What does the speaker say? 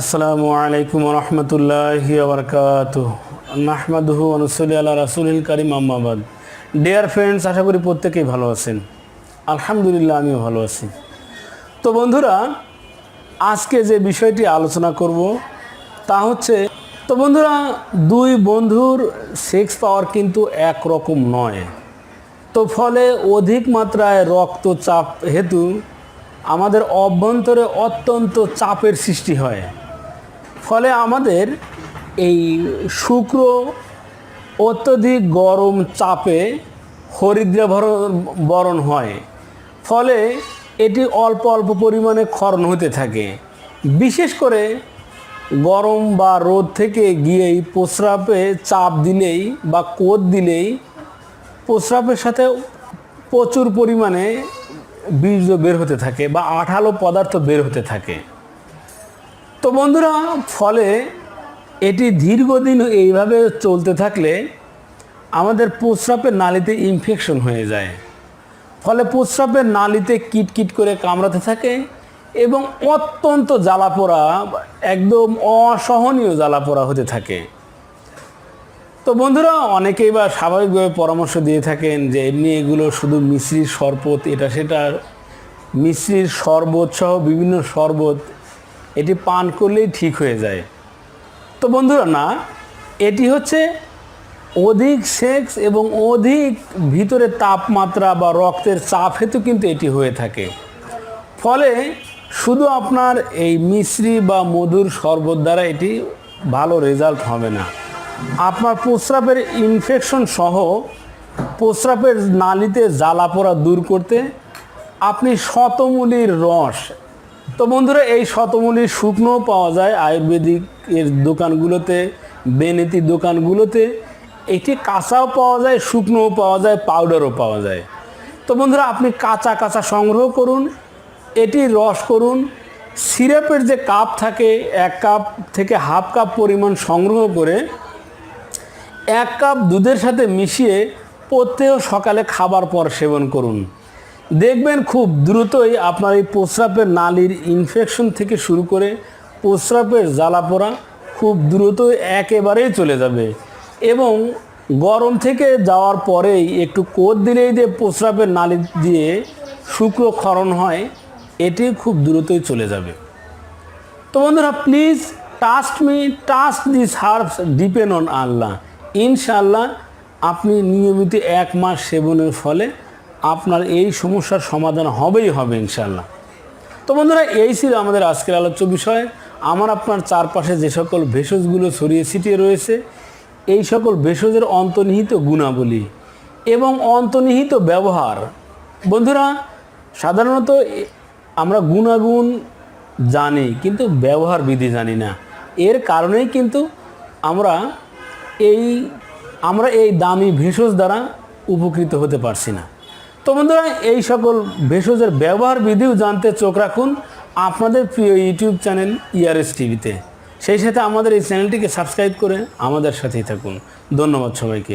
আসসালামু আলাইকুম রহমতুল্লাহি আবরকাত নাহমাদুহু অনুসলি আল্লাহ রাসুল করিম আম্মাবাদ ডিয়ার ফ্রেন্ডস আশা করি প্রত্যেকেই ভালো আছেন। আলহামদুলিল্লাহ, আমিও ভালো আছি। তো বন্ধুরা, আজকে যে বিষয়টি আলোচনা করব, তা হচ্ছে, তো বন্ধুরা, দুই বন্ধুর সেক্স পাওয়ার কিন্তু একরকম নয়। তো ফলে অধিক মাত্রায় রক্তচাপ হেতু আমাদের অভ্যন্তরে অত্যন্ত চাপের সৃষ্টি হয়। ফলে আমাদের এই শুক্র অত্যধিক গরম চাপে হরিদ্রা ভর- বরণ হয়। ফলে এটি অল্প অল্প পরিমাণে ক্ষরণ হতে থাকে। বিশেষ করে গরম বা রোদ থেকে গিয়েই প্রস্রাবে চাপ দিলেই বা কোদ দিলেই প্রস্রাবের সাথে প্রচুর পরিমাণে বীর্য বের হতে থাকে বা আঠালো পদার্থ বের হতে থাকে। তো বন্ধুরা, ফলে এটি দীর্ঘদিন এইভাবে চলতে থাকলে আমাদের প্রস্রাবের নালীতে ইনফেকশন হয়ে যায়। ফলে প্রস্রাবের নালীতে কিটকিট করে কামড়াতে থাকে এবং অত্যন্ত জ্বালাপোড়া, একদম অসহনীয় জ্বালাপোড়া হতে থাকে। তো বন্ধুরা, অনেকেই বা স্বাভাবিকভাবে পরামর্শ দিয়ে থাকেন যে এমনি এগুলো শুধু মিশ্রির শরবত, এটা সেটা মিশ্রির শরবত সহ বিভিন্ন শরবত এটি পান করলেই ঠিক হয়ে যায়। তো বন্ধুরা, না, এটি হচ্ছে অধিক সেক্স এবং অধিক ভিতরে তাপমাত্রা বা রক্তের চাপ হেতু কিন্তু এটি হয়ে থাকে। ফলে শুধু আপনার এই মিশ্রি বা মধুর শরবত দ্বারা এটি ভালো রেজাল্ট হবে না। আপনার প্রস্রাবের ইনফেকশন সহ প্রস্রাবের নালিতে জ্বালা পোড়া দূর করতে আপনি শতমূলির রস তো বন্ধুরা, এই শতমূলির শুকনো পাওয়া যায় আয়ুর্বেদিক এর দোকানগুলোতে, বেনেতি দোকানগুলোতে। এটি কাঁচাও পাওয়া যায়, শুকনোও পাওয়া যায় পাউডারও পাওয়া যায়। তো বন্ধুরা, আপনি কাঁচা কাঁচা সংগ্রহ করুন, এটি রস করুন, সিরাপের যে কাপ থাকে, এক কাপ থেকে হাফ কাপ পরিমাণ সংগ্রহ করে, এক কাপ দুধের সাথে মিশিয়ে প্রত্যেক সকালে খাবার পর সেবন করুন। দেখবেন খুব দ্রুতই আপনার এই প্রস্রাবের নালীর ইনফেকশন থেকে শুরু করে প্রস্রাবের জ্বালাপোড়া খুব দ্রুতই একেবারেই চলে যাবে। এবং গরম থেকে যাওয়ার পরেই একটু কোদ দিলেই যে প্রস্রাবের নালি দিয়ে শুক্র ক্ষরণ হয়, এটি খুব দ্রুতই চলে যাবে। তো বন্ধুরা please trust me trust this herbs depend on Allah. ইনশাল্লাহ আপনি নিয়মিত এক মাস সেবনের ফলে আপনার এই সমস্যার সমাধান হবেই হবে ইনশাল্লাহ তো বন্ধুরা, এই ছিল আমাদের আজকের আলোচ্য বিষয়। আমার আপনার চারপাশে যে সকল ভেষজগুলো ছড়িয়ে ছিটিয়ে রয়েছে, এই সকল ভেষজের অন্তর্নিহিত গুণাবলী এবং অন্তর্নিহিত ব্যবহার। বন্ধুরা, সাধারণত আমরা গুণাগুণ জানি, কিন্তু ব্যবহার বিধি জানি না। এর কারণেই কিন্তু আমরা এই আমরা এই দামি ভেষজ দ্বারা উপকৃত হতে পারছি না। তো বন্ধুরা, এই সকল ভেষজের ব্যবহার বিধিও জানতে চোখ রাখুন আপনাদের প্রিয় ইউটিউব চ্যানেল ইয়ারএস টিভিতে সেই সাথে আমাদের এই চ্যানেলটিকে সাবস্ক্রাইব করে আমাদের সাথেই থাকুন। ধন্যবাদ সবাইকে।